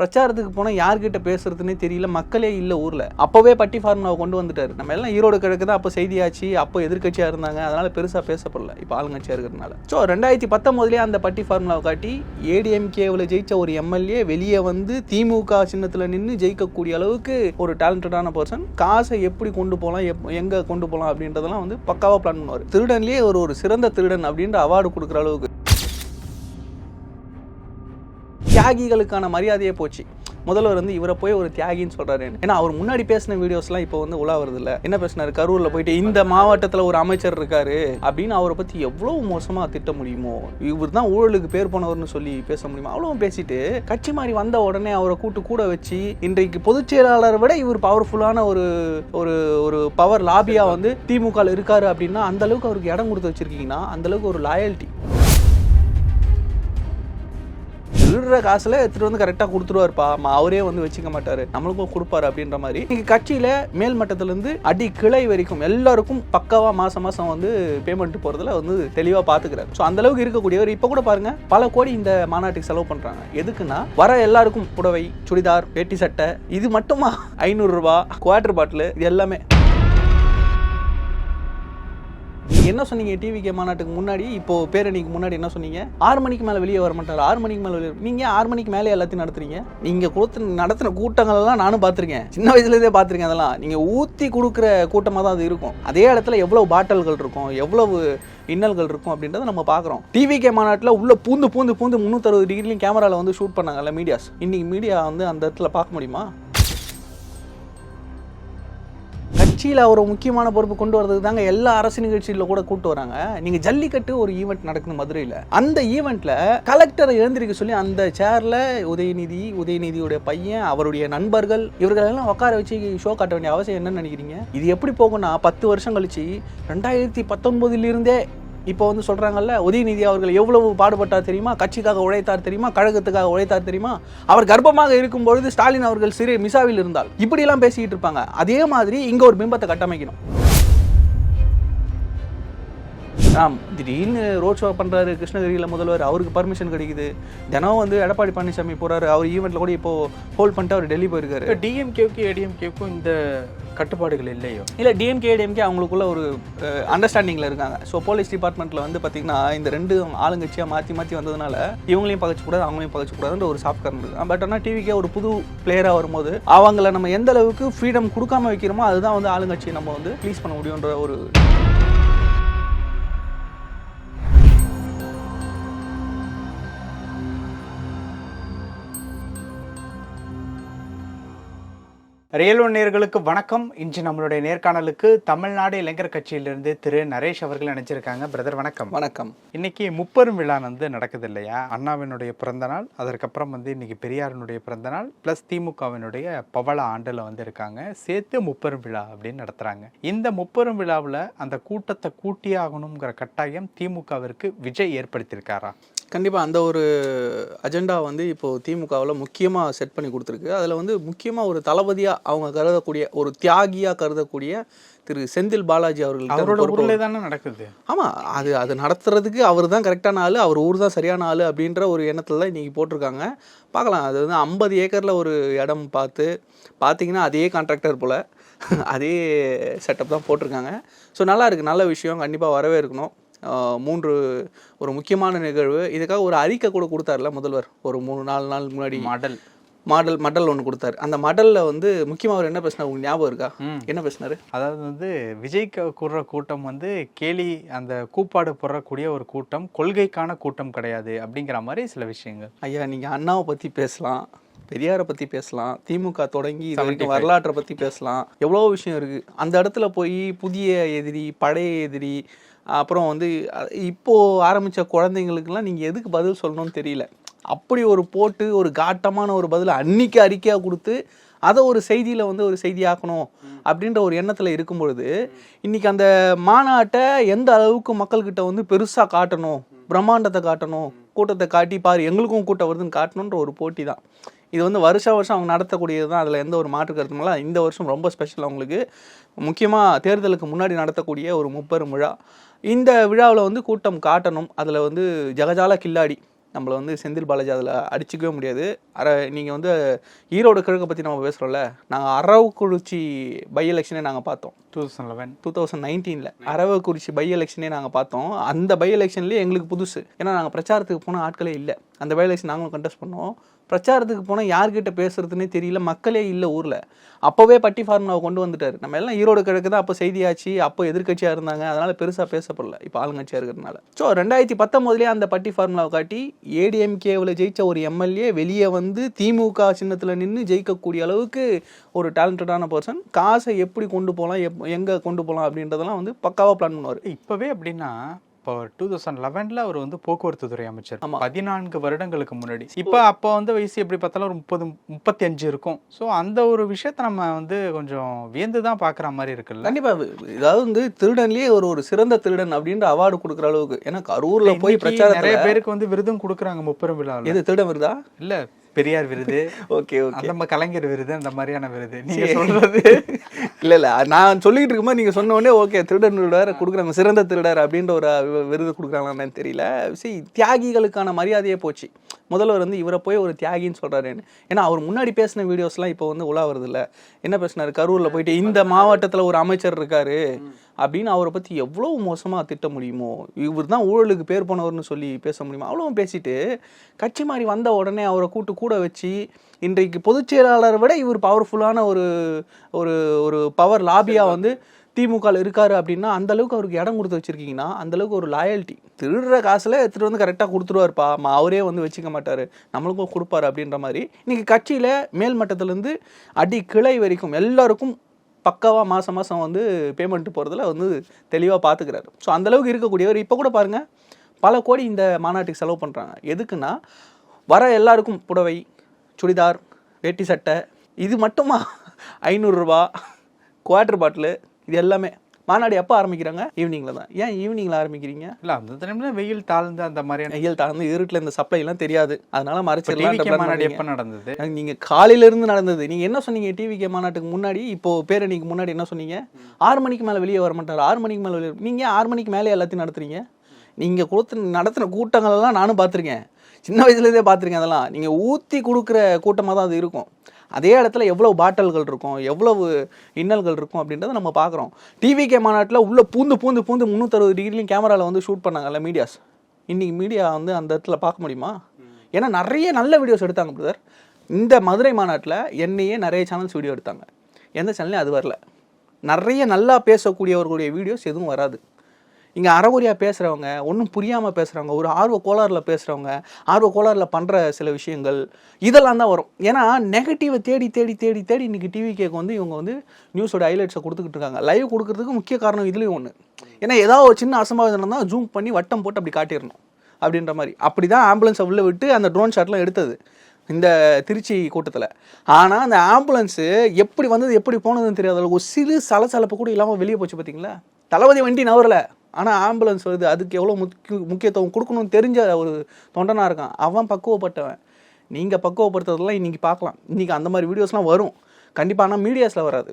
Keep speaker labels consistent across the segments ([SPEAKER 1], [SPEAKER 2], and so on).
[SPEAKER 1] பிரச்சாரத்துக்கு போனால் யார்கிட்ட பேசுறதுன்னே தெரியல. மக்களே இல்லை ஊரில். அப்போவே பட்டி ஃபார்முலாவை கொண்டு வந்துட்டாரு. நம்ம எல்லாம் ஈரோடு கிழக்கு தான். அப்போ செய்தியாச்சு. அப்போ எதிர்க்கட்சியாக இருந்தாங்க. அதனால் பெருசாக பேசப்படல. இப்போ ஆளுங்கட்சியாக இருக்கிறதுனால. ஸோ ரெண்டாயிரத்தி பத்தொம்போதுலேயே அந்த பட்டி ஃபார்முலாவை காட்டி ஏடிஎம்கேவில் ஜெயிச்ச ஒரு எம்எல்ஏ வெளியே வந்து திமுக சின்னத்தில் நின்று ஜெயிக்கக்கூடிய அளவுக்கு ஒரு டேலண்டடான பர்சன் காசை எப்படி கொண்டு போகலாம் எப் எங்கே கொண்டு போகலாம் அப்படின்றதெல்லாம் வந்து பக்காவாக பிளான் பண்ணுவார். திருடன்லேயே ஒரு ஒரு சிறந்த திருடன் அப்படின்ற அவார்டு கொடுக்குற அளவுக்கு. தியாகிகளுக்கான மரியாதையே போச்சு. முதல்வர் வந்து இவரை போய் ஒரு தியாகின்னு சொல்றாரு. ஏன்னா அவர் முன்னாடி பேசின வீடியோஸ்லாம் இப்போ வந்து உலா வருது இல்ல. என்ன பேசினாரு? கரூர்ல போயிட்டு இந்த மாவட்டத்தில் ஒரு அமைச்சர் இருக்காரு அப்படின்னு அவரை பத்தி எவ்வளவு மோசமா திட்ட முடியுமோ இவர் தான் ஊழலுக்கு பேர் போனவர்னு சொல்லி பேச முடியுமா அவ்வளவு பேசிட்டு கட்சி மாதிரி வந்த உடனே அவரை கூட்டு கூட வச்சு இன்றைக்கு பொதுச் செயலாளரை விட இவர் பவர்ஃபுல்லான ஒரு ஒரு ஒரு பவர் லாபியா வந்து திமுக இருக்காரு அப்படின்னா அந்த அளவுக்கு அவருக்கு இடம் கொடுத்து வச்சிருக்கீங்கன்னா அந்த அளவுக்கு ஒரு லாயல்ட்டி திருடுற காசுல எடுத்துட்டு வந்து கரெக்டாக கொடுத்துருவாருப்பா. அவரே வந்து வச்சுக்க மாட்டாரு. நம்மளுக்கும் கொடுப்பாரு அப்படின்ற மாதிரி. இங்கே கட்சியில மேல் இருந்து அடி கிளை வரைக்கும் எல்லாருக்கும் பக்காவாக மாசம் மாசம் வந்து பேமெண்ட் போறதுல வந்து தெளிவா பாத்துக்கிறாரு. ஸோ அந்த அளவுக்கு இருக்கக்கூடியவர் இப்போ கூட பாருங்க பல கோடி இந்த மாநாட்டுக்கு செலவு பண்றாங்க. எதுக்குன்னா வர எல்லாருக்கும் புடவை சுடிதார் வேட்டி சட்டை இது மட்டுமா ஐநூறு ரூபாய் குவார்டர் பாட்டில் இது எல்லாமே. நீங்கள் என்ன சொன்னீங்க டிவிகே மாநாட்டுக்கு முன்னாடி? இப்போ பேரணிக்கு முன்னாடி என்ன சொன்னீங்க? ஆறு மணிக்கு மேல வெளியே வர மாட்டார். ஆறு மணிக்கு மேல வெளியே நீங்க ஆறு மணிக்கு மேலே எல்லாத்தையும் நடத்துறீங்க? நீங்க கொடுத்து நடத்துன கூட்டங்கள் எல்லாம் நானும் பார்த்துருக்கேன். சின்ன வயசுல இருந்தே அதெல்லாம். நீங்க ஊத்தி கொடுக்குற கூட்டமா தான் அது இருக்கும். அதே இடத்துல எவ்வளவு பாட்டல்கள் இருக்கும் எவ்வளவு இன்னல்கள் இருக்கும் அப்படின்றத நம்ம பார்க்குறோம். டிவிகே மாநாட்டில் உள்ள பூந்து பூந்து பூந்து முந்நூற்றறுபது டிகிரிலையும் கேமராவில் வந்து ஷூட் பண்ணாங்கல்ல மீடியாஸ் இன்னைக்கு மீடியா வந்து அந்த இடத்துல பார்க்க முடியுமா? கட்சியில் அவர் முக்கியமான பொறுப்பு கொண்டு வரதுக்கு தாங்க எல்லா அரசு நிகழ்ச்சியில் கூட கூட்டு வராங்க. நீங்கள் ஜல்லிக்கட்டு ஒரு ஈவெண்ட் நடக்குது மதுரையில். அந்த ஈவெண்ட்டில் கலெக்டரை எழுந்திருக்க சொல்லி அந்த சேரில் உதயநிதி உதயநிதியுடைய பையன் அவருடைய நண்பர்கள் இவர்களெல்லாம் உட்கார வச்சு ஷோ காட்ட வேண்டிய அவசியம் என்னன்னு நினைக்கிறீங்க? இது எப்படி போகும்னா பத்து வருஷம் கழிச்சு ரெண்டாயிரத்தி பத்தொன்பதுலேருந்தே இப்போ வந்து சொல்றாங்கல்ல உதயநிதி அவர்கள் எவ்வளவு பாடுபட்டார் தெரியுமா? கட்சிக்காக உழைத்தார் தெரியுமா? கழகத்துக்காக உழைத்தார் தெரியுமா? அவர் கர்ப்பமாக இருக்கும் பொழுது ஸ்டாலின் அவர்கள் சிறு மிசாவில் இருந்தால் இப்படியெல்லாம் பேசிக்கிட்டு இருப்பாங்க. அதே மாதிரி இங்க ஒரு பிம்பத்தை கட்டமைக்கணும். ஆம் திடீர்னு ரோட் ஷோ பண்ணுறாரு கிருஷ்ணகிரியில் முதல்வர் அவருக்கு பர்மிஷன் கிடைக்குது. தினம் வந்து எடப்பாடி பழனிசாமி போறாரு. அவர் ஈவெண்ட்டில் கூட இப்போ ஹோல்ட் பண்ணிட்டு அவர் டெல்லி போயிருக்காரு.
[SPEAKER 2] டிஎம்கேவுக்கும் ஏடிஎம்கேவுக்கும் இந்த கட்டுப்பாடுகள் இல்லையோ?
[SPEAKER 1] இல்லை டிஎம்கே ஏடிஎம்கே அவங்களுக்குள்ள ஒரு அண்டர்ஸ்டாண்டிங்கில் இருக்காங்க. ஸோ போலீஸ் டிபார்ட்மெண்ட்டில் வந்து பார்த்தீங்கன்னா இந்த ரெண்டு ஆளுங்கட்சியாக மாற்றி மாற்றி வந்ததுனால இவங்களையும் பகச்சக்கூடாது அவங்களையும் பகச்சக்கூடாதுன்ற ஒரு சாஃப்ட் கார்னர் பட் ஆனால் டிவிக்கே ஒரு புது பிளேயராக வரும்போது அவங்கள நம்ம எந்த அளவுக்கு ஃப்ரீடம் கொடுக்காம வைக்கிறோமோ அதுதான் வந்து ஆளுங்கட்சியை நம்ம வந்து ப்ளீஸ் பண்ண முடியுன்ற ஒரு
[SPEAKER 2] ரியல் ஒன் நேயர்களுக்கு வணக்கம். இன்று நம்மளுடைய நேர்காணலுக்கு தமிழ்நாடு இளைஞர் கட்சியிலிருந்து திரு நரேஷ் அவர்கள் நினைச்சிருக்காங்க பிரதர் வணக்கம்.
[SPEAKER 1] வணக்கம்.
[SPEAKER 2] இன்னைக்கு முப்பெரும் விழா வந்து நடக்குது இல்லையா? அண்ணாவினுடைய பிறந்த நாள் அதற்கப்புறம் வந்து இன்னைக்கு பெரியாரினுடைய பிறந்த நாள் பிளஸ் திமுகவினுடைய பவள ஆண்டுல வந்து இருக்காங்க. சேர்த்து முப்பெரும் விழா அப்படின்னு நடத்துறாங்க. இந்த முப்பெரும் விழாவில் அந்த கூட்டத்தை கூட்டியே ஆகணுங்கிற கட்டாயம் திமுகவிற்கு விஜய் ஏற்படுத்தியிருக்காரா?
[SPEAKER 1] கண்டிப்பாக அந்த ஒரு அஜெண்டா வந்து இப்போது திமுகவில் முக்கியமாக செட் பண்ணி கொடுத்துருக்கு. அதில் வந்து முக்கியமாக ஒரு தளபதியாக அவங்க கருதக்கூடிய ஒரு தியாகியாக கருதக்கூடிய திரு செந்தில் பாலாஜி அவர்கள்
[SPEAKER 2] அவரோட ஊர்ல தானே நடக்குது.
[SPEAKER 1] ஆமாம் அது அது நடத்துறதுக்கு அவர் தான் கரெக்டான ஆள் அவர் ஊர் தான் சரியான ஆள் அப்படின்ற ஒரு எண்ணத்தில் தான் இன்றைக்கி போட்டிருக்காங்க. பார்க்கலாம் அது வந்து ஐம்பது ஏக்கரில் ஒரு இடம் பார்த்து பார்த்தீங்கன்னா அதே கான்ட்ராக்டர் போல் அதே செட்டப் தான் போட்டிருக்காங்க. ஸோ நல்லா இருக்குது நல்ல விஷயம் கண்டிப்பாக வரவே இருக்கணும் மூன்று ஒரு முக்கியமான நிகழ்வு. இதுக்காக ஒரு அறிக்கை கூட கொடுத்தாருல முதல்வர். ஒரு மூணு நாலு நாள் முன்னாடி.
[SPEAKER 2] மாடல்.
[SPEAKER 1] மாடல் மடல் ஒன்று கொடுத்தாரு. அந்த மடலில் வந்து முக்கியமாக அவர் என்ன பேசினார்? உங்களுக்கு ஞாபகம் இருக்கா. என்ன பேசினாரு?
[SPEAKER 2] அதாவது வந்து விஜய்க்கு கூடுற கூட்டம் வந்து கேலி அந்த கூப்பாடு போடுறக்கூடிய ஒரு கூட்டம் கொள்கைக்கான கூட்டம் கிடையாது அப்படிங்கிற மாதிரி சில விஷயங்கள்.
[SPEAKER 1] ஐயா நீங்க அண்ணாவை பத்தி பேசலாம் பெரியாரை பத்தி பேசலாம் திமுக தொடங்கி வரலாற்றை பத்தி பேசலாம். எவ்வளோ விஷயம் இருக்கு. அந்த இடத்துல போய் புதிய எதிரி பழைய எதிரி அப்புறம் வந்து இப்போது ஆரம்பித்த குழந்தைங்களுக்கெல்லாம் குழந்தைங்களுக்குலாம் எதுக்கு பதில் சொல்லணும்னு தெரியல. அப்படி ஒரு போட்டு ஒரு காட்டமான ஒரு பதில் அன்னைக்கு அறிக்கையாக கொடுத்து அதை ஒரு செய்தியில் வந்து ஒரு செய்தியாக்கணும் அப்படின்ற ஒரு எண்ணத்தில் இருக்கும் பொழுது இன்னைக்கு அந்த மாநாட்டை எந்த அளவுக்கு மக்கள்கிட்ட வந்து பெருசாக காட்டணும் பிரம்மாண்டத்தை காட்டணும் கூட்டத்தை காட்டி பாரு எங்களுக்கும் கூட்டம் வருதுன்னு காட்டணுன்ற ஒரு போட்டி தான் இது வந்து வருஷ வருஷம் அவங்க நடத்தக்கூடியது தான். அதில் எந்த ஒரு மாற்று கருத்தும் இல்லை. இந்த வருஷம் ரொம்ப ஸ்பெஷல் அவங்களுக்கு. முக்கியமாக தேர்தலுக்கு முன்னாடி நடத்தக்கூடிய ஒரு முப்பெரும் விழா. இந்த விழாவில் வந்து கூட்டம் காட்டணும். அதில் வந்து ஜகஜால கில்லாடி நம்மளை வந்து செந்தில் பாலாஜி அதில் அடிச்சிக்கவே முடியாது. அரை நீங்கள் வந்து ஈரோடு கிழக்கை பற்றி நம்ம பேசுகிறோம்ல நாங்கள் அரவக்குறிச்சி பை எலெக்ஷனே நாங்கள் பார்த்தோம்.
[SPEAKER 2] Two thousand eleven
[SPEAKER 1] two thousand நைன்டீனில் அரவக்குறிச்சி பை எலெக்ஷனே நாங்கள் பார்த்தோம். அந்த பை எலெக்ஷன்லேயே எங்களுக்கு புதுசு. ஏன்னா நாங்கள் பிரச்சாரத்துக்கு போன ஆட்களே இல்லை. அந்த பை எலெக்ஷன் நாங்களும் கண்டெஸ்ட் பண்ணோம். பிரச்சாரத்துக்கு போனால் யார்கிட்ட பேசுறதுன்னே தெரியல. மக்களே இல்லை ஊரில். அப்போவே பட்டி ஃபார்முலாவை கொண்டு வந்துட்டாரு. நம்ம எல்லாம் ஈரோடு கிழக்கு தான் அப்போ செய்தியாச்சு. அப்போ எதிர்க்கட்சியாக இருந்தாங்க. அதனால பெருசாக பேசப்படல. இப்போ ஆளுங்கட்சியாக இருக்கிறதுனால. ஸோ ரெண்டாயிரத்தி பத்தொம்போதுலேயே அந்த பட்டி ஃபார்முலாவை காட்டி ஏடிஎம்கேவில் ஜெயிச்ச ஒரு எம்எல்ஏ வெளியே வந்து திமுக சின்னத்தில் நின்று ஜெயிக்கக்கூடிய அளவுக்கு ஒரு டேலண்டடான பர்சன் காசை எப்படி கொண்டு போகலாம் எப் எங்கே கொண்டு போகலாம் அப்படின்றதெல்லாம் வந்து பக்காவாக பிளான் பண்ணுவார்.
[SPEAKER 2] இப்போவே அப்படின்னா இப்போ டூ தௌசண்ட் லெவனில் அவர் வந்து போக்குவரத்து துறை அமைச்சர். பதினான்கு வருடங்களுக்கு முன்னாடி. இப்போ அப்போ வந்து வயசு எப்படி பார்த்தாலும் ஒரு முப்பது முப்பத்தி அஞ்சு இருக்கும். ஸோ அந்த ஒரு விஷயத்த நம்ம வந்து கொஞ்சம் வியந்து தான் பார்க்குற மாதிரி இருக்குல்ல?
[SPEAKER 1] கண்டிப்பாக இதாவது வந்து திருடன்லேயே ஒரு ஒரு சிறந்த திருடன் அப்படின்ற அவார்டு கொடுக்குற அளவுக்கு. ஏன்னா கரூரில் போய்
[SPEAKER 2] இன்னைக்கு நிறைய பேருக்கு வந்து விருதும் கொடுக்குறாங்க முப்பெரும் விழாவில்.
[SPEAKER 1] எது திருடன் வருதா?
[SPEAKER 2] இல்ல பெரியார் விருது.
[SPEAKER 1] Okay okay.
[SPEAKER 2] நம்ம கலைஞர் விருது அந்த மாதிரியான விருது. நீங்க சொல்றது
[SPEAKER 1] இல்லை இல்லை. நான் சொல்லிக்கிட்டு இருக்கும்போது நீங்கள் சொன்ன உடனே ஓகே திருடன் திருடர் கொடுக்குறாங்க சிறந்த திருடர் அப்படின்ற ஒரு விருது கொடுக்குறாங்களான்னு தெரியல. சரி தியாகிகளுக்கான மரியாதையே போச்சு. முதல்வர் வந்து இவரை போய் ஒரு தியாகின்னு சொல்கிறாருன்னு ஏன்னா அவர் முன்னாடி பேசின வீடியோஸ்லாம் இப்போ வந்து உலா வருது என்ன பேசினாரு? கரூரில் போயிட்டு இந்த மாவட்டத்தில் ஒரு அமைச்சர் இருக்காரு. அப்படின்னு அவரை பத்தி எவ்வளவு மோசமா திட்ட முடியுமோ இவர் தான் ஊழலுக்கு பேர் போனவர்னு சொல்லி பேச முடியுமா அவ்வளவும் பேசிட்டு கட்சி மாதிரி வந்த உடனே அவரை கூட்டு கூட வச்சு இன்றைக்கு பொதுச் செயலாளரை விட இவர் பவர்ஃபுல்லான ஒரு ஒரு ஒரு பவர் லாபியா வந்து திமுகவில் இருக்காரு அப்படின்னா அந்த அளவுக்கு அவருக்கு இடம் கொடுத்து வச்சிருக்கீங்கன்னா அந்த அளவுக்கு ஒரு லாயல்ட்டி திருடுற காசுல எடுத்துட்டு வந்து கரெக்டாக கொடுத்துருவாருப்பா. அவரே வந்து வச்சுக்க மாட்டாரு. நம்மளுக்கும் கொடுப்பாரு அப்படின்ற மாதிரி. இன்னைக்கு கட்சியில மேல் மட்டத்திலேருந்து அடி கிளை வரைக்கும் எல்லாருக்கும் பக்காவாக மாதம் மாதம் வந்து பேமெண்ட் போகிறதுல வந்து தெளிவாக பார்த்துக்கிறாரு ஸோ அந்தளவுக்கு இருக்கக்கூடியவர். இப்போ கூட பாருங்கள் பல கோடி இந்த மாநாட்டுக்கு செலவு பண்ணுறாங்க எதுக்குன்னா வர எல்லாருக்கும் புடவை சுடிதார் வேட்டி சட்டை இது மட்டுமா ஐநூறுரூவா குவார்டர் பாட்டிலு இது எல்லாமே. மாநாடு எப்போ ஆரம்பிக்கிறாங்க? ஈவினிங்கில் தான். ஏன் ஈவினிங்கில் ஆரம்பிக்கிறீங்க?
[SPEAKER 2] இல்ல அந்த டைம்ல வெயில் தாழ்ந்து அந்த மாதிரியான
[SPEAKER 1] வெயில் தாழ்ந்து இருட்டில் இந்த சப்ளை எல்லாம் தெரியாது. அதனால
[SPEAKER 2] டிவிகே மாநாடு
[SPEAKER 1] மறைச்சிடலாம்
[SPEAKER 2] எப்ப நடந்தது?
[SPEAKER 1] நீங்க காலையில இருந்து நடந்தது. நீங்க என்ன சொன்னீங்க டிவிகே மாநாட்டுக்கு முன்னாடி? இப்போ பேரணிக்கு முன்னாடி என்ன சொன்னீங்க? ஆறு மணிக்கு மேல வெளியே வர மாட்டாரு. ஆறு மணிக்கு மேல வெளியே நீங்க ஆறு மணிக்கு மேலே எல்லாத்தையும் நடத்துறீங்க? நீங்க கொடுத்து நடத்தின கூட்டங்கள் எல்லாம் நானும் பார்த்துருக்கேன். சின்ன வயசுலேருந்தே பார்த்துருக்கேன் அதெல்லாம். நீங்க ஊத்தி கொடுக்குற கூட்டமாக தான் அது இருக்கும். அதே இடத்துல எவ்வளோ பாட்டல்கள் இருக்கும் எவ்வளவு இன்னல்கள் இருக்கும் அப்படின்றத நம்ம பார்க்குறோம். டிவிகே மாநாட்டில் உள்ள பூந்து பூந்து பூந்து முந்நூற்றறுபது டிகிரிலையும் கேமராவில் வந்து ஷூட் பண்ணாங்கல்ல மீடியாஸ் இன்றைக்கி மீடியா வந்து அந்த இடத்துல பார்க்க முடியுமா? ஏன்னா நிறைய நல்ல வீடியோஸ் எடுத்தாங்க பிரதர் இந்த மதுரை மாநாட்டில் என்னையே நிறைய சேனல்ஸ் வீடியோ எடுத்தாங்க. எந்த சேனல்லையும் அது வரல. நிறைய நல்லா பேசக்கூடியவர்களுடைய வீடியோஸ் எதுவும் வராது. இங்கே அறகுறையாக பேசுகிறவங்க ஒன்றும் புரியாமல் பேசுகிறவங்க ஒரு ஆர்வ கோளாறில் பேசுகிறவங்க ஆர்வ கோளாறில் பண்ணுற சில விஷயங்கள் இதெல்லாம் தான் வரும். ஏன்னா நெகட்டிவை தேடி தேடி தேடி தேடி இன்றைக்கி டிவி கேக்கு வந்து இவங்க வந்து நியூஸோட ஹைலைட்ஸை கொடுத்துக்கிட்டு இருக்காங்க. லைவ் கொடுக்குறதுக்கு முக்கிய காரணம் இதுலேயும் ஒன்று ஏன்னா ஏதாவது ஒரு சின்ன அசம்பாவிதம் தான் ஜூம் பண்ணி வட்டம் போட்டு அப்படி காட்டிடணும் அப்படின்ற மாதிரி. அப்படி தான் ஆம்புலன்ஸை உள்ளே விட்டு அந்த ட்ரோன் ஷாட்லாம் எடுத்தது இந்த திருச்சி கூட்டத்தில். ஆனால் அந்த ஆம்புலன்ஸு எப்படி வந்தது எப்படி போனதுன்னு தெரியாத அளவுக்கு ஒரு சிறு சலசலப்பு கூட இல்லாமல் வெளியே போச்சு பார்த்தீங்களா தளபதி வண்டி நவரலை. ஆனால் ஆம்புலன்ஸ் வருது அதுக்கு எவ்வளோ முக்கிய முக்கியத்துவம் கொடுக்கணும்னு தெரிஞ்ச ஒரு தொண்டனாக இருக்கான். அவன் பக்குவப்பட்டவன். நீங்கள் பக்குவப்படுத்துறதெல்லாம் இன்றைக்கி பார்க்கலாம். இன்றைக்கி அந்த மாதிரி வீடியோஸ்லாம் வரும். கண்டிப்பாக ஆனால் மீடியாஸில் வராது.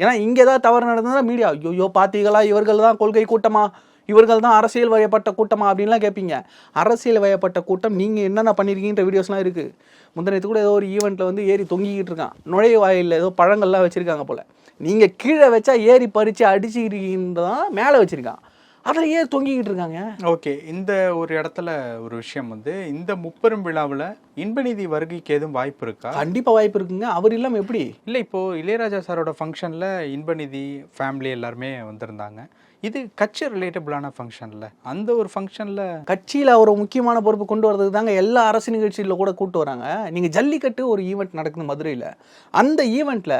[SPEAKER 1] ஏன்னா இங்கே ஏதாவது தவறு நடந்ததுன்னா மீடியா ஐயோ பார்த்தீங்களா இவர்கள் தான் கொள்கை கூட்டமா? இவர்கள் தான் அரசியல் வயப்பட்ட கூட்டமா? அப்படின்லாம் கேட்பீங்க அரசியல் வயப்பட்ட கூட்டம் நீங்கள் என்னென்ன பண்ணியிருக்கீன்ற வீடியோஸ்லாம் இருக்குது முந்தினத்து கூட ஏதோ ஒரு ஈவெண்ட்டில் வந்து ஏறி தொங்கிக்கிட்டு இருக்கான். நுழைய ஏதோ பழங்கள்லாம் வச்சுருக்காங்க போல். நீங்கள் கீழே வச்சா ஏறி பறித்து அடிச்சுக்கிட்டு தான் மேலே வச்சுருக்கான். அதில் தொங்கிக்கிட்டு இருக்காங்க?
[SPEAKER 2] ஓகே இந்த ஒரு இடத்துல ஒரு விஷயம் வந்து இந்த முப்பெரும் விழாவுல இன்பநிதி வருகைக்கு எதுவும் வாய்ப்பு இருக்கா?
[SPEAKER 1] கண்டிப்பாக வாய்ப்பு இருக்குங்க. அவர் இல்லாமல் எப்படி?
[SPEAKER 2] இல்ல இப்போ இளையராஜா சாரோட ஃபங்க்ஷன்ல இன்பநிதி ஃபேமிலி எல்லாருமே வந்திருந்தாங்க. இது கட்சி ரிலேட்டபிளான ஃபங்க்ஷனில் அந்த ஒரு ஃபங்க்ஷனில்
[SPEAKER 1] கட்சியில் ஒரு முக்கியமான பொறுப்பு கொண்டு வரதுக்கு தாங்க எல்லா அரசு நிகழ்ச்சியில் கூட கூட்டு வராங்க. நீங்கள் ஜல்லிக்கட்டு ஒரு ஈவெண்ட் நடக்குது மதுரையில். அந்த ஈவெண்ட்டில்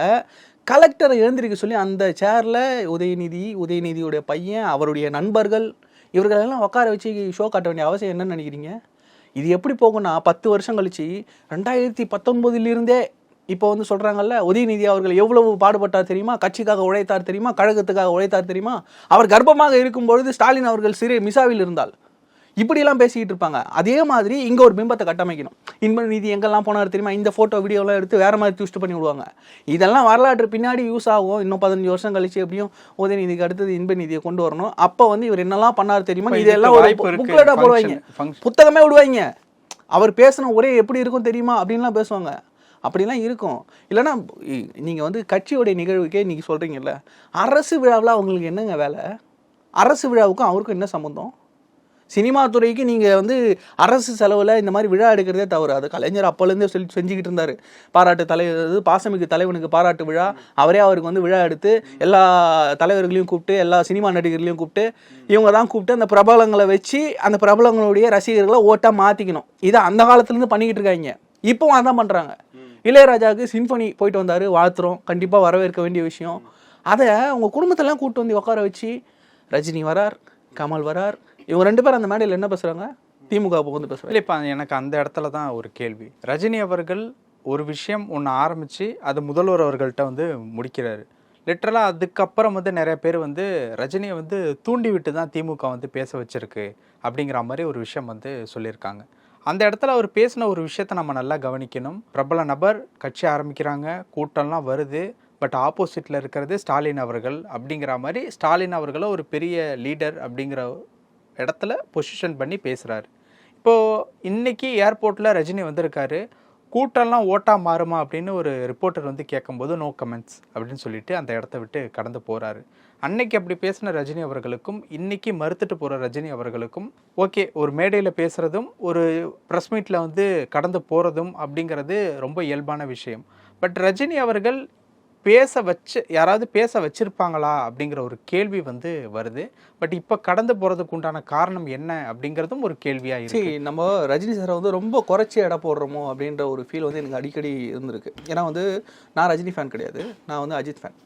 [SPEAKER 1] கலெக்டரை எழுந்திருக்க சொல்லி அந்த சேரில் உதயநிதி உதயநிதியுடைய பையன் அவருடைய நண்பர்கள் இவர்களெல்லாம் உட்கார வச்சு ஷோ காட்ட வேண்டிய அவசியம் என்னன்னு நினைக்கிறீங்க? இது எப்படி போகும்னா பத்து வருஷம் கழிச்சு ரெண்டாயிரத்தி பத்தொன்பதுலேருந்தே இப்போ வந்து சொல்கிறாங்கல்ல உதயநிதி அவர்கள் எவ்வளவு பாடுபட்டார் தெரியுமா? கட்சிக்காக உழைத்தார் தெரியுமா? கழகத்துக்காக உழைத்தார் தெரியுமா? அவர் கர்ப்பமாக இருக்கும் பொழுது ஸ்டாலின் அவர்கள் சிறு மிசாவில் இருந்தால். இப்படியெல்லாம் பேசிக்கிட்டு இருப்பாங்க. அதே மாதிரி இங்கே ஒரு பிம்பத்தை கட்டமைக்கணும். இன்ப நீதி எங்கெல்லாம் போனார் தெரியுமா? இந்த ஃபோட்டோ வீடியோலாம் எடுத்து வேற மாதிரி ட்விஸ்ட் பண்ணி விடுவாங்க. இதெல்லாம் வரலாற்று பின்னாடி யூஸ் ஆகும். இன்னும் பதினஞ்சு வருஷம் கழிச்சு எப்படியும் உதயநிதிக்கு அடுத்தது இன்ப நீதியை கொண்டு வரணும். அப்போ வந்து இவர் என்னெல்லாம் பண்ணார் தெரியுமா? இதெல்லாம் ஒரு. புக்லெட்டாக போடுவாங்க. புத்தகமே விடுவாங்க. அவர் பேசின உரை எப்படி இருக்கும் தெரியுமா? அப்படின்லாம் பேசுவாங்க. அப்படிலாம் இருக்கும். இல்லைன்னா இ- வந்து கட்சியோடைய நிகழ்வுக்கே நீங்கள் சொல்கிறீங்கல்ல அரசு விழாவில் அவங்களுக்கு என்னங்க வேலை? அரசு விழாவுக்கும் அவருக்கும் என்ன சம்மந்தம் சினிமா துறைக்கு நீங்கள் வந்து அரசு செலவில் இந்த மாதிரி விழா எடுக்கிறதே தவறு. அது கலைஞர் அப்போலேருந்தே சொல்லி செஞ்சுக்கிட்டு இருந்தார். பாராட்டு தலை அது பாசமிகு தலைவனுக்கு பாராட்டு விழா. அவரே அவருக்கு வந்து விழா எடுத்து எல்லா தலைவர்களையும் கூப்பிட்டு எல்லா சினிமா நடிகர்களையும் கூப்பிட்டு இவங்க தான் கூப்பிட்டு அந்த பிரபலங்களை வச்சு அந்த பிரபலங்களுடைய ரசிகர்களை ஓட்டாக மாற்றிக்கணும் இதை அந்த காலத்துலேருந்து பண்ணிக்கிட்டு இருக்காங்க. இப்போவும் அதான் பண்ணுறாங்க இளையராஜாவுக்கு சின்ஃபனி போயிட்டு வந்தார் வாழ்த்துறோம். கண்டிப்பாக வரவேற்க வேண்டிய விஷயம். அதை அவங்க குடும்பத்தெல்லாம் கூப்பிட்டு வந்து உட்கார வச்சு ரஜினி வரார் கமல் வரார் இவங்க ரெண்டு பேரும் அந்த மேடையில் என்ன பேசுகிறாங்க திமுக புகுந்து பேசுகிறாங்க
[SPEAKER 2] இல்லை இப்போ எனக்கு அந்த இடத்துல தான் ஒரு கேள்வி. ரஜினி அவர்கள் ஒரு விஷயம் ஒன்று ஆரம்பித்து அது முதல்வர் அவர்கள்ட்ட வந்து முடிக்கிறாரு. லிட்டரலாக அதுக்கப்புறம் வந்து நிறைய பேர் வந்து ரஜினியை வந்து தூண்டி விட்டு தான் திமுக வந்து பேச வச்சிருக்கு அப்படிங்கிற மாதிரி ஒரு விஷயம் வந்து சொல்லியிருக்காங்க. அந்த இடத்துல அவர் பேசின ஒரு விஷயத்தை நம்ம நல்லா கவனிக்கணும். பிரபல நபர் கட்சி ஆரம்பிக்கிறாங்க கூட்டம்லாம் வருது பட் ஆப்போசிட்டில் இருக்கிறது ஸ்டாலின் அவர்கள் அப்படிங்கிற மாதிரி ஸ்டாலின் அவர்களை ஒரு பெரிய லீடர் அப்படிங்கிற இடத்துல பொசிஷன் பண்ணி பேசுகிறாரு இப்போது இன்றைக்கி ஏர்போர்ட்டில் ரஜினி வந்திருக்காரு. கூட்டம்லாம் ஓட்டா மாறுமா அப்படின்னு ஒரு ரிப்போர்ட்டர் வந்து கேட்கும்போது நோ கமெண்ட்ஸ் அப்படின்னு சொல்லிட்டு அந்த இடத்த விட்டு கடந்து போகிறாரு அன்னைக்கு அப்படி பேசின ரஜினி அவர்களுக்கும் இன்னைக்கு மறுத்துட்டு போகிற ரஜினி அவர்களுக்கும் ஓகே ஒரு மேடையில் பேசுகிறதும் ஒரு ப்ரெஸ் மீட்டில் வந்து கடந்து போகிறதும் அப்படிங்கிறது ரொம்ப இயல்பான விஷயம். பட் ரஜினி அவர்கள் பேச வச்சு யாராவது பேச வச்சிருப்பாங்களா அப்படிங்கிற ஒரு கேள்வி வந்து வருது. பட் இப்போ கடந்து போகிறதுக்கு உண்டான காரணம் என்ன அப்படிங்கிறதும் ஒரு கேள்வியாக இருக்கு.
[SPEAKER 1] நம்ம ரஜினி சாரை வந்து ரொம்ப குறைச்சி எடை போடுறோமோ அப்படின்ற ஒரு ஃபீல் வந்து எனக்கு அடிக்கடி இருந்திருக்கு. ஏன்னா வந்து நான் ரஜினி ஃபேன் கிடையாது. நான் வந்து அஜித் ஃபேன்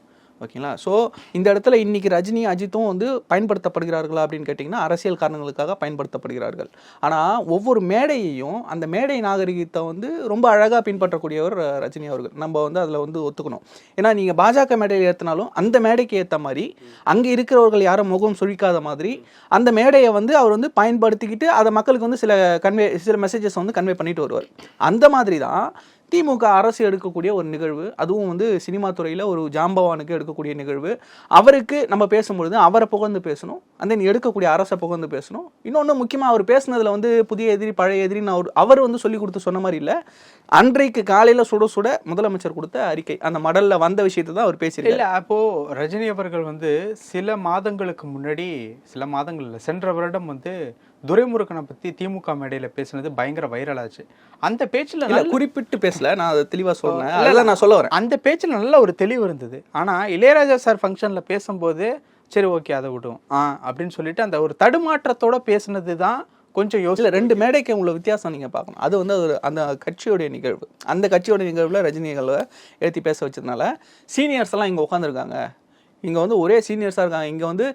[SPEAKER 1] ஓகேங்களா? ஸோ இந்த இடத்துல இன்னைக்கு ரஜினி அஜித்தும் வந்து பயன்படுத்தப்படுகிறார்களா அப்படின்னு கேட்டிங்கன்னா அரசியல் காரணங்களுக்காக பயன்படுத்தப்படுகிறார்கள். ஆனால் ஒவ்வொரு மேடையையும் அந்த மேடை நாகரிகத்தை வந்து ரொம்ப அழகாக பின்பற்றக்கூடியவர் ரஜினி அவர்கள். நம்ம வந்து அதில் வந்து ஒத்துக்கணும். ஏன்னா நீங்கள் பாஜக மேடையில் ஏற்றினாலும் அந்த மேடைக்கு ஏற்ற மாதிரி அங்கே இருக்கிறவர்கள் யாரும் முகம் சுழிக்காத மாதிரி அந்த மேடையை வந்து அவர் வந்து பயன்படுத்திக்கிட்டு அதை மக்களுக்கு வந்து சில கன்வே சில மெசேஜஸ் வந்து கன்வே பண்ணிட்டு வருவார். அந்த மாதிரி தான் திமுக அரசு எடுக்கக்கூடிய ஒரு நிகழ்வு அதுவும் வந்து சினிமா துறையில் ஒரு ஜாம்பவானுக்கு எடுக்கக்கூடிய நிகழ்வு. அவருக்கு நம்ம பேசும்பொழுது அவரை புகழ்ந்து பேசணும் அந்த தென் எடுக்கக்கூடிய அரசை புகழ்ந்து பேசணும். இன்னொன்று முக்கியமாக அவர் பேசினதில் வந்து புதிய எதிரி பழைய எதிரின்னு அவர் அவர் வந்து சொல்லி கொடுத்து சொன்ன மாதிரி இல்லை. அன்றைக்கு காலையில் சுட சுட முதலமைச்சர் கொடுத்த அறிக்கை. அந்த மடலில் வந்த விஷயத்தை தான் அவர் பேசியிருக்காரு.
[SPEAKER 2] இல்லை அப்போது ரஜினி அவர்கள் வந்து சில மாதங்களுக்கு முன்னாடி சில மாதங்களில் சென்ற வருடம் வந்து துரைமுருகனை பத்தி திமுக மேடையில பேசினது பயங்கர வைரல் ஆச்சு. அந்த பேச்சுல நல்ல-
[SPEAKER 1] குறிப்பிட்டு பேசல. நான் அதை தெளிவாக சொன்னேன் அதெல்லாம் நான் சொல்ல வரேன்.
[SPEAKER 2] அந்த பேச்சுல நல்ல ஒரு தெளிவு இருந்தது. ஆனா இளையராஜா சார் ஃபங்க்ஷன்ல பேசும்போது சரி ஓகே அதை விடுவோம். ஆ அப்படின்னு சொல்லிட்டு அந்த ஒரு தடுமாற்றத்தோட பேசுனது தான் கொஞ்சம் யோசி
[SPEAKER 1] இல்ல ரெண்டு மேடைக்கு உள்ள வித்தியாசம் நீங்க பார்க்கணும். அது வந்து ஒரு அந்த கட்சியோடைய நிகழ்வு. அந்த கட்சியோட நிகழ்வுல ரஜினிகளை ஏற்றி பேச வச்சதுனால சீனியர்ஸ் எல்லாம் இங்க உட்காந்துருக்காங்க இங்கே வந்து ஒரே சீனியர்ஸாக இருக்காங்க. இங்கே வந்து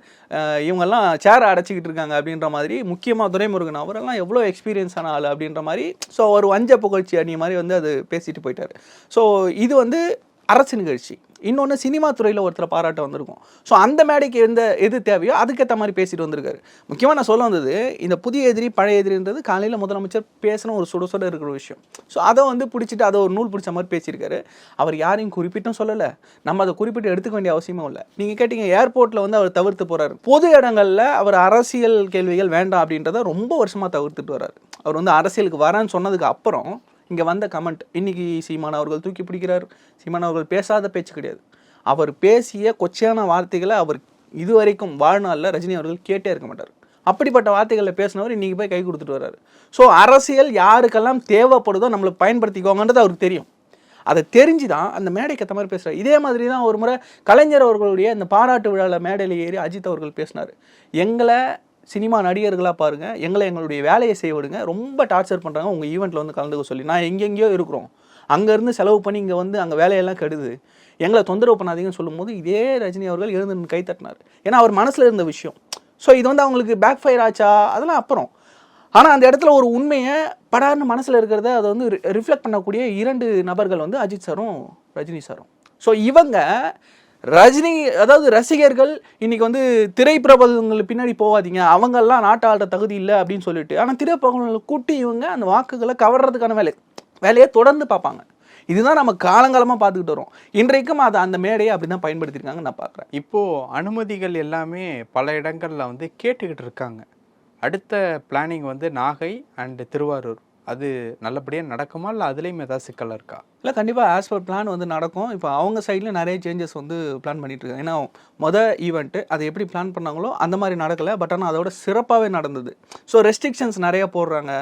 [SPEAKER 1] இவங்கெல்லாம் சேரை அடைச்சிக்கிட்டு இருக்காங்க அப்படின்ற மாதிரி முக்கியமாக துரைமுருகன் அவரெல்லாம் எவ்வளோ எக்ஸ்பீரியன்ஸான ஆள் அப்படின்ற மாதிரி ஸோ ஒரு வஞ்ச புகழ்ச்சி அணி மாதிரி வந்து அது பேசிட்டு போயிட்டார். ஸோ இது வந்து அரசு நிகழ்ச்சி இன்னொன்று சினிமா துறையில் ஒருத்தரை பாராட்ட வந்திருக்கும். ஸோ அந்த மேடைக்கு எந்த எது தேவையோ அதுக்கேற்ற மாதிரி பேசிட்டு வந்திருக்காரு. முக்கியமாக நான் சொல்ல வந்தது இந்த புதிய எதிரி பழைய எதிரின்றது காலையில் முதலமைச்சர் பேசின ஒரு சுட சுட இருக்கிற விஷயம். ஸோ அதை வந்து பிடிச்சிட்டு அதை ஒரு நூல் பிடிச்ச மாதிரி பேசியிருக்காரு. அவர் யாரையும் குறிப்பிட்டும் சொல்லலை. நம்ம அதை குறிப்பிட்டு எடுத்துக்க வேண்டிய அவசியமும் இல்லை. நீங்கள் கேட்டீங்க ஏர்போர்ட்டில் வந்து அவர் தவிர்த்து போகிறாரு பொது இடங்களில் அவர் அரசியல் கேள்விகள் வேண்டாம் அப்படின்றத ரொம்ப வருஷமாக தவிர்த்துட்டு வர்றாரு. அவர் வந்து அரசியலுக்கு வரேன்னு சொன்னதுக்கு அப்புறம் இங்கே வந்த கமெண்ட் இன்னைக்கு சீமான் அவர்கள் தூக்கி பிடிக்கிறார். சீமான் அவர்கள் பேசாத பேச்சு கிடையாது. அவர் பேசிய கொச்சையான வார்த்தைகளை அவர் இதுவரைக்கும் வாழ்நாளில் ரஜினி அவர்கள் கேட்டே இருக்க மாட்டார். அப்படிப்பட்ட வார்த்தைகளை பேசினவர் இன்றைக்கி போய் கை கொடுத்துட்டு வர்றாரு. ஸோ அரசியல் யாருக்கெல்லாம் தேவைப்படுதோ நம்மளுக்கு பயன்படுத்திக்கோங்கன்றது அவருக்கு தெரியும். அதை தெரிஞ்சு தான் அந்த மேடைக்கு ஏற்ற மாதிரி பேசுகிறார் இதே மாதிரி தான் ஒரு முறை கலைஞர் அவர்களுடைய இந்த பாராட்டு விழாவில் மேடையில் ஏறி அஜித் அவர்கள் பேசினார். எங்களை சினிமா நடிகர்களாக பாருங்கள் எங்களை எங்களுடைய வேலையை செய்ய விடுங்க. ரொம்ப டார்ச்சர் பண்ணுறாங்க உங்கள் ஈவெண்ட்டில் வந்து கலந்துக்க சொல்லி. நான் எங்கெங்கேயோ இருக்கிறோம். அங்கேருந்து செலவு பண்ணி இங்கே வந்து அங்கே வேலையெல்லாம் கெடுது. எங்களை தொந்தரவு பண்ணாதீங்கன்னு சொல்லும்போது இதே ரஜினி அவர்கள் எழுந்து கை தட்டினார். ஏன்னா அவர் மனசில் இருந்த விஷயம். ஸோ இது வந்து அவங்களுக்கு பேக் ஃபயர் ஆச்சா? அதெல்லாம் அப்புறம். ஆனால் அந்த இடத்துல ஒரு உண்மையை படார்னு மனசில் இருக்கிறத அதை வந்து ரிஃப்ளெக்ட் பண்ணக்கூடிய இரண்டு நபர்கள் வந்து அஜித் சாரும் ரஜினி சாரும். ஸோ இவங்க ரஜினி அதாவது ரசிகர்கள் இன்னைக்கு வந்து திரைப்பிரபலங்கள் பின்னாடி போகாதீங்க. அவங்கெல்லாம் நாட்டு தகுதி இல்லை அப்படின்னு சொல்லிட்டு. ஆனால் திரைப்பிரபலங்களை கூட்டி இவங்க அந்த வாக்குகளை கவர்றதுக்கான வேலை. வேலையை தொடர்ந்து பார்ப்பாங்க. இதுதான் நம்ம காலங்காலமாக பார்த்துக்கிட்டு வரோம். இன்றைக்கும் அதை அந்த மேடையை அப்படி தான் பயன்படுத்தியிருக்காங்கன்னு நான் பார்க்குறேன்.
[SPEAKER 2] இப்போது அனுமதிகள் எல்லாமே பல இடங்கள்ல வந்து கேட்டுக்கிட்டு இருக்காங்க. அடுத்த பிளானிங் வந்து நாகை அண்டு திருவாரூர். அது நல்லபடியாக நடக்குமா இல்லை அதுலேயும் ஏதாவது சிக்கலாக இருக்கா?
[SPEAKER 1] இல்லை கண்டிப்பாக ஆஸ் பர் பிளான் வந்து நடக்கும். இப்போ அவங்க சைடில் நிறைய சேஞ்சஸ் வந்து பிளான் பண்ணிகிட்டு இருக்காங்க. ஏன்னா மொதல் ஈவெண்ட்டு அதை எப்படி பிளான் பண்ணாங்களோ அந்த மாதிரி நடக்கலை. பட் ஆனால் அதோட சிறப்பாகவே நடந்தது. ஸோ ரெஸ்ட்ரிக்ஷன்ஸ் நிறையா போடுறாங்க.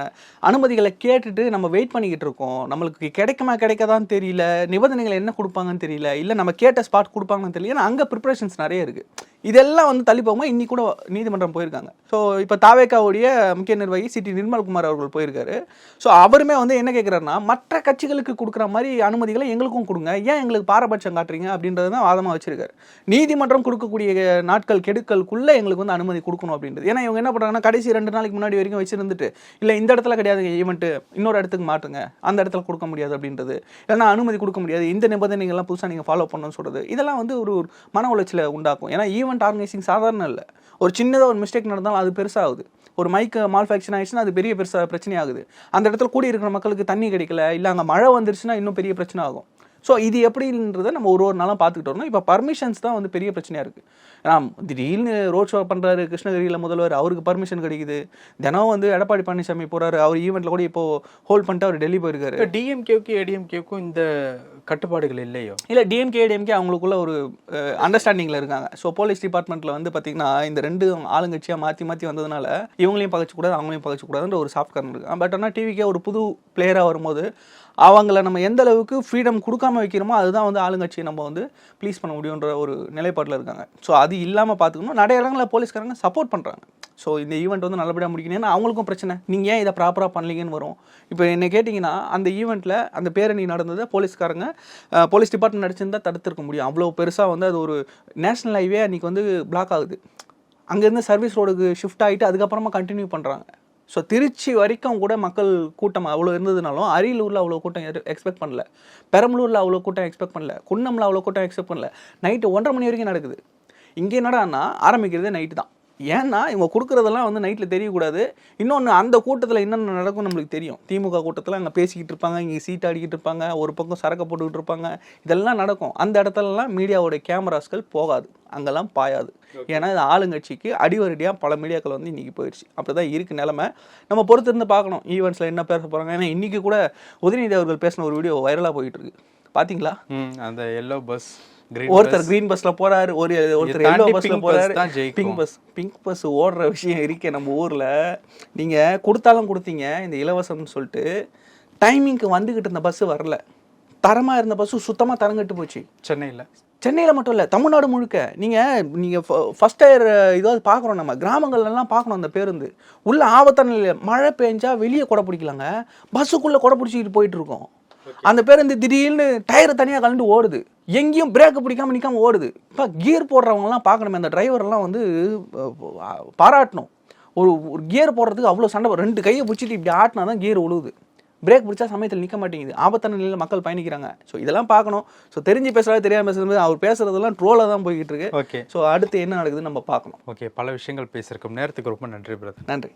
[SPEAKER 1] அனுமதிகளை கேட்டுட்டு நம்ம வெயிட் பண்ணிக்கிட்டு இருக்கோம். நம்மளுக்கு கிடைக்குமா கிடைக்காதான்னு தெரியல. நிபந்தனைகள் என்ன கொடுப்பாங்கன்னு தெரியல. இல்லை நம்ம கேட்ட ஸ்பாட் கொடுப்பாங்கன்னு தெரியல. ஏன்னா அங்கே ப்ரிப்பரேஷன்ஸ் நிறைய இருக்குது இதெல்லாம் வந்து தள்ளி போகும்போது இன்னி கூட நீதிமன்றம் போயிருக்காங்க. ஸோ இப்போ தாவேக்காவுடைய முக்கிய நிர்வாகி சிட்டி நிர்மல்குமார் அவர்கள் போயிருக்காரு. ஸோ அவருமே வந்து என்ன கேட்குறாருன்னா மற்ற கட்சிகளுக்கு கொடுக்குற மாதிரி அனுமதிகளை எங்களுக்கும் கொடுங்க. ஏன் எங்களுக்கு பாரபட்சம் காட்டுறீங்க? அப்படின்றது தான் வாதமாக வச்சிருக்காரு. நீதிமன்றம் கொடுக்கக்கூடிய நாட்கள் கெடுக்கலுக்குள்ளே எங்களுக்கு வந்து அனுமதி கொடுக்கணும் அப்படின்றது. ஏன்னா இவங்க என்ன பண்ணுறாங்கன்னா கடைசி ரெண்டு நாளைக்கு முன்னாடி வரைக்கும் வச்சிருந்துட்டு இல்லை இந்த இடத்துல கிடையாது ஈவெண்ட்டு இன்னொரு இடத்துக்கு மாற்றுங்க அந்த இடத்துல கொடுக்க முடியாது அப்படின்றது. இல்லைன்னா அனுமதி கொடுக்க முடியாது. இந்த நிபந்தனைகள்லாம் புதுசாக நீங்கள் ஃபாலோ பண்ணணும்னு சொல்கிறது இதெல்லாம் வந்து ஒரு ஒரு மன உளைச்சலை உண்டாக்கும். ஏன்னா ஈவெண்ட் ஆர்கனைசிங் சாதாரண இல்லை. ஒரு சின்னதாக ஒரு மிஸ்டேக் நடந்தாலும் அது பெருசாகுது. ஒரு மைக்கு மால்ஃபேக்ஷன் ஆயிடுச்சுன்னா அது பெரிய பெருசாக பிரச்சனை ஆகுது அந்த இடத்துல கூடி இருக்கிற மக்களுக்கு தண்ணி கிடைக்கல இல்லை அங்கே மழை வந்துருச்சுன்னா இன்னும் பெரிய பிரச்சனை ஆகும். ஸோ இது எப்படின்றத நம்ம ஒரு ஒரு நாளாக பார்த்துக்கிட்டு வரணும். இப்போ பர்மிஷன்ஸ் தான் வந்து பெரிய பிரச்சனையாக இருக்குது ஏன்னா திடீர்னு ரோட் ஷோ பண்ணுறாரு கிருஷ்ணகிரியில் முதல்வர் அவருக்கு பர்மிஷன் கிடைக்குது. தினம் வந்து எடப்பாடி பழனிசாமி போகிறாரு அவர் ஈவெண்ட்டில் கூட இப்போ ஹோல்ட் பண்ணிட்டு அவர் டெல்லி போயிருக்காரு.
[SPEAKER 2] இப்போ டிஎம்கேவுக்கும் ஏடிஎம்கேவுக்கும் இந்த கட்டுப்பாடுகள் இல்லையோ?
[SPEAKER 1] இல்லை டிஎம்கே டிஎம்கே அவங்களுக்குள்ள ஒரு அண்டர்ஸ்டாண்டிங்கில் இருக்காங்க. ஸோ போலீஸ் டிபார்ட்மெண்ட்டில் வந்து பார்த்தீங்கன்னா இந்த ரெண்டு ஆளுங்கட்சியாக மாற்றி மாற்றி வந்ததுனால இவங்களையும் பகச்சக்கூடாது அவங்களையும் பகச்சக்கூடாதுன்ற ஒரு சாஃப்ட் கார்னர் இருக்கு. பட் ஆனால் டிவிக்கே ஒரு புது பிளேயராக வரும்போது அவங்கள நம்ம எந்த அளவுக்கு ஃப்ரீடம் கொடுக்காம வைக்கிறோமோ அதுதான் வந்து ஆளுங்கட்சியை நம்ம வந்து ப்ளீஸ் பண்ண முடியுன்ற ஒரு நிலைப்பாட்டில் இருக்காங்க. ஸோ அது இல்லாமல் பார்த்துக்கணும். நிறைய இடங்களில் போலீஸ்காரங்க சப்போர்ட் பண்ணுறாங்க ஸோ இந்த ஈவெண்ட் வந்து நல்லபடியாக முடிக்கணும். ஏன்னா அவங்களுக்கும் பிரச்சனை. நீங்கள் ஏன் இதை ப்ராப்பராக பண்ணலீங்கன்னு வரும். இப்போ என்ன கேட்டிங்கன்னா அந்த ஈவெண்ட்டில் அந்த பேரணி நடந்ததை போலீஸ்காரங்க போலீஸ் டிபார்ட்மெண்ட் நடிச்சிருந்தால் தடுத்திருக்க முடியும். அவ்வளோ பெருசாக வந்து அது ஒரு நேஷனல் ஹைவே அன்றைக்கி வந்து பிளாக் ஆகுது. அங்கேருந்து சர்வீஸ் ரோடுக்கு ஷிஃப்ட் ஆகிட்டு அதுக்கப்புறமா கண்டினியூ பண்ணுறாங்க ஸோ திருச்சி வரைக்கும் கூட மக்கள் கூட்டம் அவ்வளோ இருந்ததுனாலும் அரியலூரில் அவ்வளோ கூட்டம் எக்ஸ்பெக்ட் பண்ணல. பெரம்பலூரில் அவ்வளோ கூட்டம் எக்ஸ்பெக்ட் பண்ணல. குன்னம்ல அவ்வளோ கூட்டம் எக்ஸ்பெக்ட் பண்ணல. நைட்டு ஒன்றரை மணி வரைக்கும் நடக்குது. இங்கே என்னடான்னா ஆரம்பிக்கிறதே நைட்டு தான். ஏன்னா இவங்க கொடுக்குறதெல்லாம் வந்து நைட்டில் தெரியக்கூடாது. இன்னொன்று அந்த கூட்டத்தில் என்னென்ன நடக்கும் நம்மளுக்கு தெரியும். திமுக கூட்டத்தில் அங்கே பேசிக்கிட்டு இருப்பாங்க இங்கே சீட் அடிக்கிட்டு இருப்பாங்க ஒரு பக்கம் சரக்கு போட்டுக்கிட்டு இருப்பாங்க. இதெல்லாம் நடக்கும். அந்த இடத்துலலாம் மீடியாவோட கேமராஸ்கள் போகாது. அங்கெல்லாம் பாயாது. ஏன்னா இது ஆளுங்கட்சிக்கு அடிவரடியாக பல மீடியாக்கள் வந்து இன்றைக்கி போயிடுச்சு அப்படி தான் இருக்குது நிலமை. நம்ம பொறுத்து இருந்து பார்க்கணும். ஈவெண்ட்ஸில் என்ன பேச போகிறாங்க ஏன்னா இன்றைக்கி கூட உதயநிதி அவர்கள் பேசின ஒரு வீடியோ வைரலாக போயிட்டு இருக்கு. பார்த்தீங்களா
[SPEAKER 2] அந்த எல்லோ பஸ்
[SPEAKER 1] ஒருத்தர் கிரீன் பஸ்ல போறாரு ஒரு ஒருத்தர் எல்லோ பஸ்ல போறாரு. பிங்க் பஸ் பிங்க் பஸ் ஓடுற விஷயம் இருக்கே நம்ம ஊர்ல. நீங்க கொடுத்தாலும் கொடுத்தீங்க இந்த இலவசம்னு சொல்லிட்டு டைமிங்க்கு வந்துகிட்டு இருந்த பஸ் வரல. தரமா இருந்த பஸ் சுத்தமா தரங்கட்டு போச்சு.
[SPEAKER 2] சென்னையில்.
[SPEAKER 1] சென்னையில் மட்டும் இல்லை தமிழ்நாடு முழுக்க. நீங்கள் நீங்கள் ஃபஸ்ட் டயர் இதாவது பார்க்குறோம் நம்ம. கிராமங்கள்லாம் பார்க்கணும் அந்த பேருந்து. உள்ள ஆபத்தான மழை பெஞ்சா வெளியே கொடை பிடிக்கலாங்க. பஸ்ஸுக்குள்ளே கொடை பிடிச்சிக்கிட்டு போயிட்டு இருக்கோம். அந்த பேருந்து திடீர்னு டயர் தனியாக கலந்து ஓடுது. எங்கேயும் பிரேக் பிடிக்காம நிற்காம ஓடுது. இப்போ கியர் போடுறவங்கலாம் பார்க்கணுமே அந்த டிரைவர்லாம் வந்து பாராட்டணும். ஒரு ஒரு கியர் போடுறதுக்கு அவ்வளோ சண்டை. ரெண்டு கையை பிடிச்சிட்டு இப்படி ஆட்டினா தான் கியர் உழுவுது. பிரேக் பிடிச்சா சமயத்தில் நிற்க மாட்டேங்குது. ஆபத்தான நிலையில் மக்கள் பயணிக்கிறாங்க. ஸோ இதெல்லாம் பார்க்கணும். ஸோ தெரிஞ்சு பேசுறது தெரியாம பேசுறது அவர் பேசுறதெல்லாம் ட்ரோலாக தான் போய்கிட்டு இருக்கு.
[SPEAKER 2] ஓகே
[SPEAKER 1] ஸோ அடுத்து என்ன நடக்குதுன்னு நம்ம பார்க்கணும்.
[SPEAKER 2] ஓகே பல விஷயங்கள் பேசியிருக்கோம். நேரத்துக்கு ரொம்ப நன்றி பிரதர்
[SPEAKER 1] நன்றி.